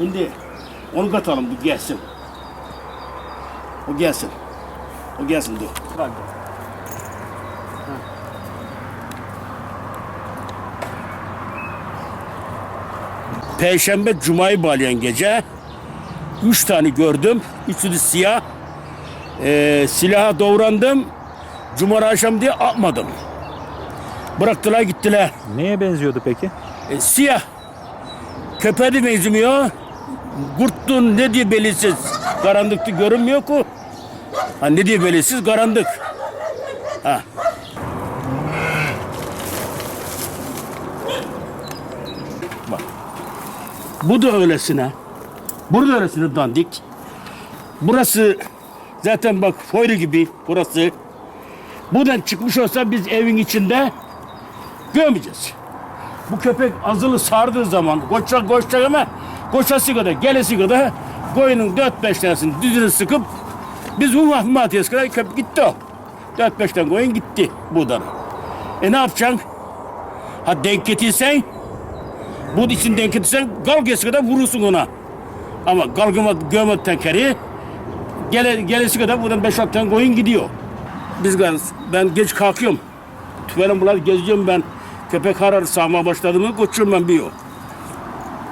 Şimdi onu katalım bu gelsin. O gelsin. O gelsin dur. Bak. Perşembe Cuma'yı bağlayan gece üç tane gördüm. Üçü de siyah. Ee, silaha doğrandım. Cuma akşam diye atmadım. Bıraktılar gittiler. Neye benziyordu peki? E, siyah. Köpeğe de benzemiyor. Kurttun ne diye belirsiz. Karanlıkta görünmüyor ki. Ha, ne diye belirsiz karanlık. Ha. Bak. Bu da öylesine. Burada öylesine dandik. Burası zaten bak foyru gibi burası. Buradan çıkmış olsa biz evin içinde görmeyeceğiz. Bu köpek azılı sardığı zaman koşacak koşacak ama koşası kadar gelesi kadar koyunun dört beş tanesini düzünü sıkıp biz bu mahmatiyes kadar köpek gitti o. Dört beş tane koyun gitti buradan. E ne yapacaksın? Ha denk getirsen bu için denk getirsen galgesi kadar vurursun ona. Ama galgıma gömü tenkeri gele, gelesi kadar buradan beş altı tane koyun gidiyor. Biz gaz- ben geç kalkıyorum. Tüfeğim bunlar geziyorum ben. Köpek harar sağma başladığımı koşuyorum ben bir yol.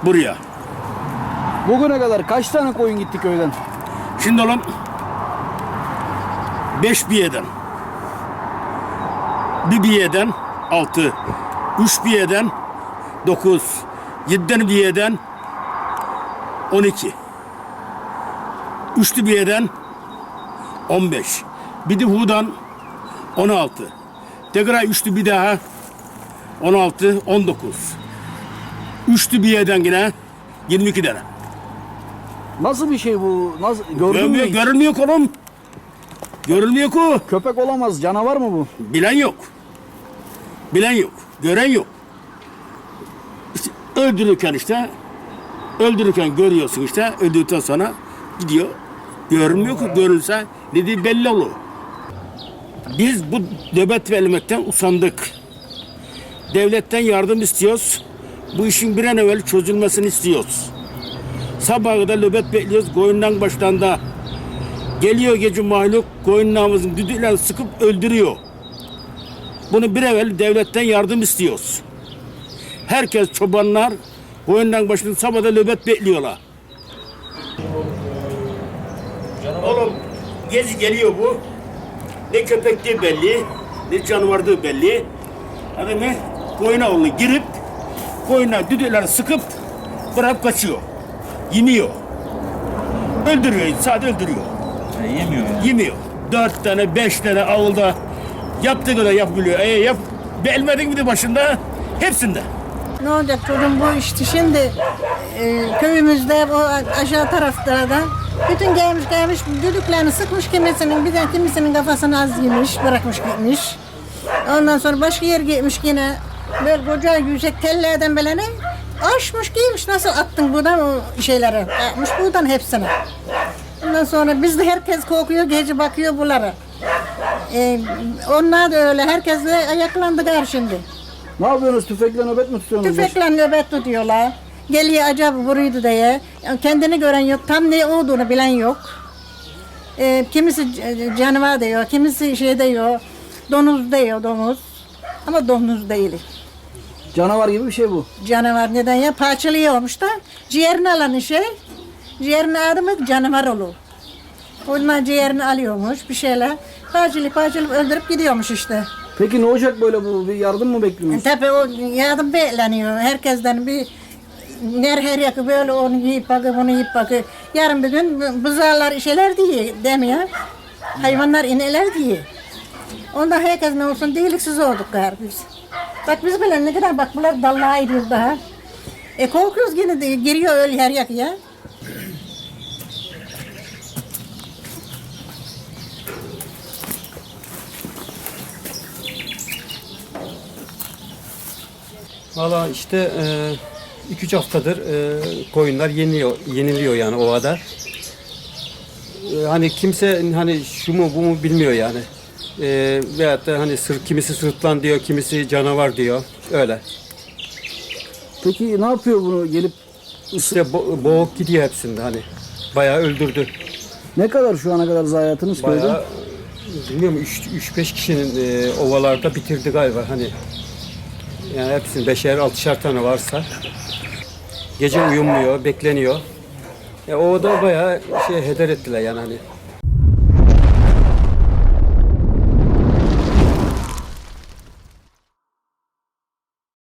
Buraya. Bugüne kadar kaç tane koyun gitti köyden? Şimdi olan beş biyeden. Bir biyeden altı. Üç biyeden dokuz. Yediden biyeden on iki. Üçlü biyeden on beş. Bir de hudan on altı. Tekrar üçlü bir daha 16, 19. Üçlü bir yerden yine 22 tane. Nasıl bir şey bu? Nasıl gördün mü? Görmüyor, hiç? görülmüyor ki oğlum. Görülmüyor ki. Köpek olamaz, canavar mı bu? Bilen yok. Bilen yok. Gören yok. İşte öldürürken işte öldürürken görüyorsun işte öldürdükten sonra gidiyor. Görünmüyor ki görülse dediği belli olur. Biz bu nöbet vermekten usandık. Devletten yardım istiyoruz. Bu işin bir an evvel çözülmesini istiyoruz. Sabaha kadar nöbet bekliyoruz. Koyundan baştan da geliyor gece mahluk koyunlarımızın düdüklerini sıkıp öldürüyor. Bunu bir evvel devletten yardım istiyoruz. Herkes çobanlar koyundan başında sabahda nöbet bekliyorlar. Oğlum gezi geliyor bu. Ne köpekliği belli, ne canavarlığı belli. Adamı koyuna oğlu girip koyuna düdükleri sıkıp bırakıp kaçıyor. Yemiyor. Öldürüyor, sadece öldürüyor. yemiyor ya. Yemiyor. Dört tane, beş tane avulda yaptığı kadar yapabiliyor. E yap, belmedin mi de başında? Hepsinde. Ne olacak çocuğum bu işte şimdi e, köyümüzde bu aşağı taraflarda bütün gelmiş gelmiş düdüklerini sıkmış kimisinin bir de kimisinin kafasını az yemiş bırakmış gitmiş. Ondan sonra başka yer gitmiş yine böyle koca yüksek tellerden böyle ne aşmış giymiş nasıl attın buradan o şeyleri atmış buradan hepsini. Ondan sonra biz de herkes kokuyor gece bakıyor bunlara. E, onlar da öyle herkesle ayaklandılar şimdi. Ne yapıyorsunuz? Tüfekle nöbet mi tutuyorsunuz? Tüfekle nöbet tutuyorlar. Geliyor acaba vuruydu diye. Kendini gören yok. Tam ne olduğunu bilen yok. Ee, kimisi canavar diyor, kimisi şey diyor. Domuz diyor, domuz. Ama domuz değil. Canavar gibi bir şey bu. Canavar neden ya? Parçalıyormuş da. Ciğerini alan şey. Ciğerini aldı mı canavar olur. Ondan ciğerini alıyormuş bir şeyler. Parçalı parçalı öldürüp gidiyormuş işte. Peki ne olacak böyle bu? Bir yardım mı bekliyorsunuz? Tabii o yardım bekleniyor. Herkesten bir ner her yakı böyle onu yiyip bakı bunu yiyip bakı. Yarın bir gün buzağlar şeyler diye demiyor. Hayvanlar ineler diye. Onda herkes ne olsun deliksiz olduk galiba biz. Bak biz bile ne kadar bak bunlar dallığa gidiyoruz daha. E korkuyoruz yine de giriyor öyle her yak ya. Valla işte 2-3 haftadır e, koyunlar yeniliyor, yeniliyor yani ovada. E, hani kimse hani şu mu bu mu bilmiyor yani. E, veyahut da hani sır, kimisi sırtlan diyor, kimisi canavar diyor. Öyle. Peki ne yapıyor bunu? Gelip işte bo- boğuk gidiyor hepsinde hani. Bayağı öldürdü. Ne kadar şu ana kadar zayiatınız köyde? Bayağı bilmiyorum 3-5 kişinin e, ovalarda bitirdi galiba hani. Yani hepsinin beşer altışar tane varsa. Gece uyumuyor, bekleniyor. Ya o da bayağı şey heder ettiler yani hani.